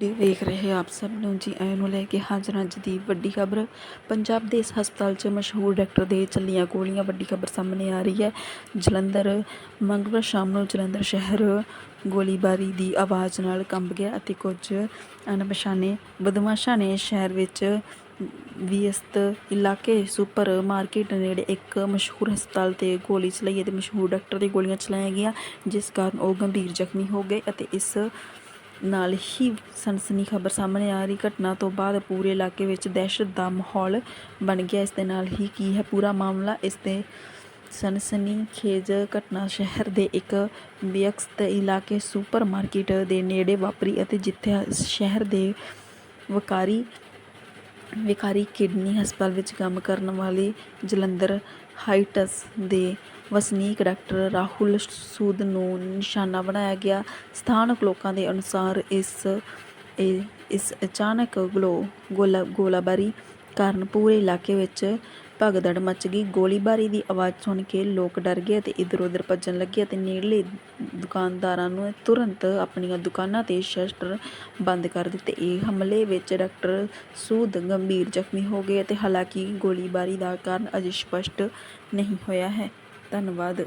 Video ਵੇਖ ਰਹੇ ਆਪ ਸਭ ਨੂੰ ਜੀ, ਆਇਆਂ ਨੂੰ ਲੈ ਕੇ ਹਾਜ਼ਰ ਅੱਜ ਦੀ ਵੱਡੀ ਖਬਰ। ਪੰਜਾਬ ਦੇ ਇਸ ਹਸਪਤਾਲ 'ਚ ਮਸ਼ਹੂਰ ਡਾਕਟਰ ਦੇ ਚੱਲੀਆਂ ਗੋਲੀਆਂ, ਵੱਡੀ ਖਬਰ ਸਾਹਮਣੇ ਆ ਰਹੀ ਹੈ। ਜਲੰਧਰ ਮੰਗਲਵਾਰ ਸ਼ਾਮ ਨੂੰ ਜਲੰਧਰ ਸ਼ਹਿਰ ਗੋਲੀਬਾਰੀ ਦੀ ਆਵਾਜ਼ ਨਾਲ ਕੰਬ ਗਿਆ ਅਤੇ ਕੁਝ ਅਣਪਛਾਣੇ ਬਦਮਾਸ਼ਾਂ ਨੇ ਸ਼ਹਿਰ ਵਿੱਚ ਵਿਅਸਤ ਇਲਾਕੇ ਸੁਪਰ ਮਾਰਕੀਟ ਨੇੜੇ ਇੱਕ ਮਸ਼ਹੂਰ ਹਸਪਤਾਲ ਤੇ ਗੋਲੀ ਚਲਾਈ ਅਤੇ ਮਸ਼ਹੂਰ ਡਾਕਟਰ ਦੀ ਗੋਲੀਆਂ ਚਲਾਈਆਂ ਗਈਆਂ, ਜਿਸ ਕਾਰਨ ਉਹ ਗੰਭੀਰ ਜ਼ਖਮੀ ਹੋ ਗਏ ਅਤੇ ਇਸ ਨਾਲ ਹੀ ਸਨਸਨੀ ਖਬਰ ਸਾਹਮਣੇ ਆ ਰਹੀ। ਘਟਨਾ ਤੋਂ ਬਾਅਦ ਪੂਰੇ ਇਲਾਕੇ ਵਿੱਚ ਦਹਿਸ਼ਤ ਦਾ ਮਾਹੌਲ ਬਣ ਗਿਆ। ਇਸ ਦੇ ਨਾਲ ਹੀ ਕੀ ਹੈ ਪੂਰਾ ਮਾਮਲਾ? ਇਸ ਦੇ ਸਨਸਨੀ ਖੇਜ ਘਟਨਾ ਸ਼ਹਿਰ ਦੇ ਇੱਕ ਵਿਅਸਤ ਇਲਾਕੇ ਸੁਪਰ ਮਾਰਕੀਟ ਦੇ ਨੇੜੇ ਵਾਪਰੀ ਅਤੇ ਜਿੱਥੇ ਸ਼ਹਿਰ ਦੇ ਵਕਾਰੀ, ਵਿਕਾਰੀ ਕਿਡਨੀ ਹਸਪਤਾਲ ਵਿੱਚ ਕੰਮ ਕਰਨ ਵਾਲੇ ਜਲੰਧਰ ਹਾਈਟਸ ਦੇ ਵਸਨੀਕ ਡਾਕਟਰ ਰਾਹੁਲ ਸੂਦ ਨੂੰ ਨਿਸ਼ਾਨਾ ਬਣਾਇਆ ਗਿਆ। ਸਥਾਨਕ ਲੋਕਾਂ ਦੇ ਅਨੁਸਾਰ ਇਸ, ਇਹ, ਇਸ ਅਚਾਨਕ ਗਲੋ, ਗੋਲਾ, ਗੋਲਾਬਾਰੀ ਕਾਰਨ ਪੂਰੇ ਇਲਾਕੇ ਵਿੱਚ ਭਗਦੜ ਮਚ ਗਈ। ਗੋਲੀਬਾਰੀ ਦੀ ਆਵਾਜ਼ ਸੁਣ ਕੇ ਲੋਕ ਡਰ ਗਏ ਅਤੇ ਇੱਧਰ ਉੱਧਰ ਭੱਜਣ ਲੱਗੇ ਅਤੇ ਨੇੜਲੇ ਦੁਕਾਨਦਾਰਾਂ ਨੂੰ ਤੁਰੰਤ ਆਪਣੀਆਂ ਦੁਕਾਨਾਂ ਤੇ ਸ਼ਟਰ ਬੰਦ ਕਰ ਦਿੱਤੇ। ਇਹ ਹਮਲੇ ਵਿੱਚ ਡਾਕਟਰ ਸੂਦ ਗੰਭੀਰ ਜ਼ਖਮੀ ਹੋ ਗਏ ਅਤੇ ਹਾਲਾਂਕਿ ਗੋਲੀਬਾਰੀ ਦਾ ਕਾਰਨ ਅਜੇ ਸਪਸ਼ਟ ਨਹੀਂ ਹੋਇਆ ਹੈ। ਧੰਨਵਾਦ।